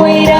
Wait up.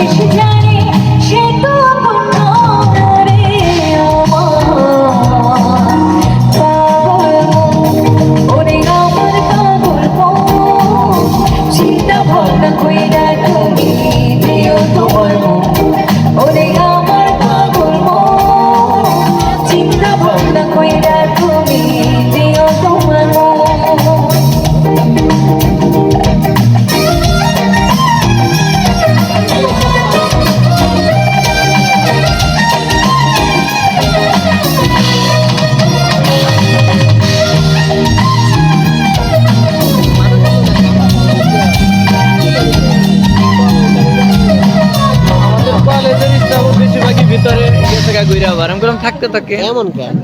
Deixa de গরম গরম থাকতে থাকে। এমন কেন?